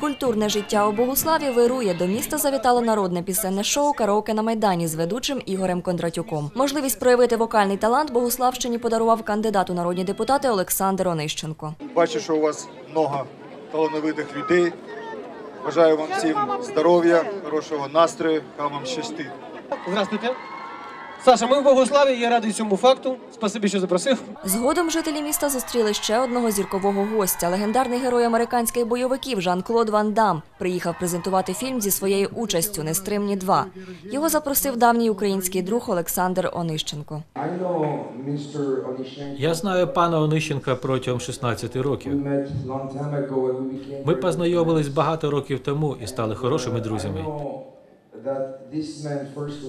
Культурне життя у Богуславі вирує. До міста завітало народне пісенне шоу Караоке на майдані з ведучим Ігорем Кондратюком. Можливість проявити вокальний талант Богуславщині подарував кандидат у народні депутати Олександр Онищенко. Бачу, що у вас много талановитих людей. Бажаю вам всім здоров'я, хорошого настрою, хай вам щастить. Здравствуйте. Саша, ми в Богославі, я радий цьому факту. Спасибі, що запросив. Згодом жителі міста зустріли ще одного зіркового гостя. Легендарний герой американських бойовиків Жан-Клод Ван Дам приїхав презентувати фільм зі своєю участю Нестримні 2». Його запросив давній український друг Олександр Онищенко. Я знаю пана Онищенка протягом 16 років. Ми познайомились багато років тому і стали хорошими друзями.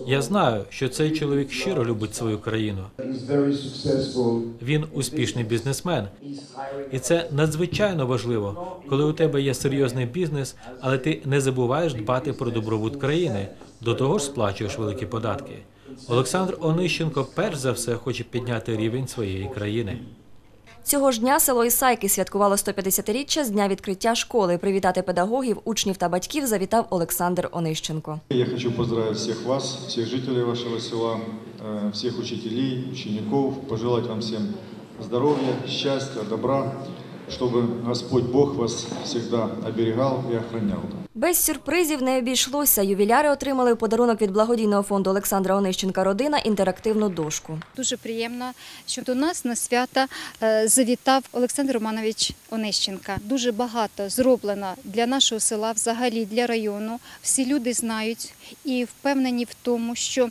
Я знаю, що цей чоловік щиро любить свою країну. Він успішний бізнесмен, і це надзвичайно важливо, коли у тебе є серйозний бізнес, але ти не забуваєш дбати про добробут країни. До того ж сплачуєш великі податки. Олександр Онищенко перш за все хоче підняти рівень своєї країни. Цього ж дня село Ісайки святкувало 150-річчя з дня відкриття школи. Привітати педагогів, учнів та батьків завітав Олександр Онищенко. Я хочу поздравити всіх вас, всіх жителів вашого села, всіх учителів, учнів, пожелати вам всім здоров'я, щастя, добра, чтобы Господь Бог вас всегда оберегал и охранял. Без сюрпризів не обійшлося. Ювіляри отримали у подарунок від благодійного фонду Олександра Онищенка Родина інтерактивну дошку. Дуже приємно, що до нас на свята е, завітав Олександр Романович Онищенка. Дуже багато зроблено для нашого села, взагалі для району. Всі люди знають і впевнені в тому, що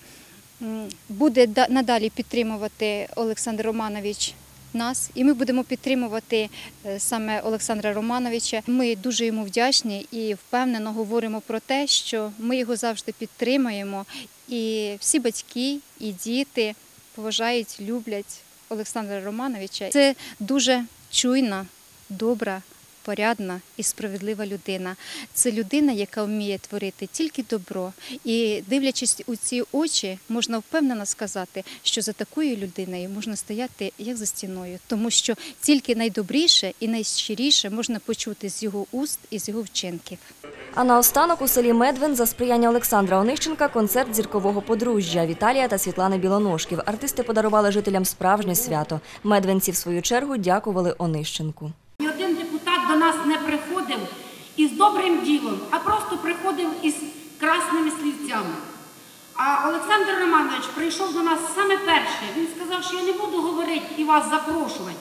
буде да- надалі підтримувати Олександр Романович. Нас і ми будемо підтримувати е, саме Олександра Романовича. Ми дуже йому вдячні і впевнено говоримо про те, що ми його завжди підтримуємо. І всі батьки і діти поважають, люблять Олександра Романовича. Це дуже чуйна, добра, порядна і справедлива людина. Це людина, яка вміє творити тільки добро. І дивлячись у ці очі, можна впевнено сказати, що за такою людиною можна стояти як за стіною, тому що тільки найдобріше і найщиріше можна почути з його уст і з його вчинків. А наостанок у селі Медвин за сприяння Олександра Онищенка концерт зіркового подружжя Віталія та Світлани Білоножків. Артисти подарували жителям справжнє свято. Медвинці, в свою чергу, дякували Онищенку. Ні один депутат до нас не приходив із добрим ділом, а просто приходив із красними слівцями. А Олександр Романович прийшов до нас саме перше. Він сказав, що я не буду говорити і вас запрошувати,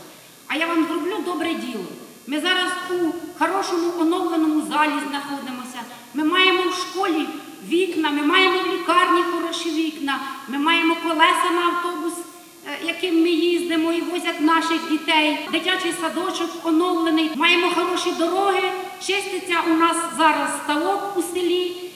а я вам зроблю добре діло. Ми зараз у хорошому оновленому залі знаходимося. Ми маємо в школі вікна, ми маємо в лікарні хороші вікна, ми маємо колеса на автобус яким ми їздимо і возять наших дітей. Дитячий садочок оновлений. Маємо хороші дороги. Чиститься у нас зараз ставок у селі.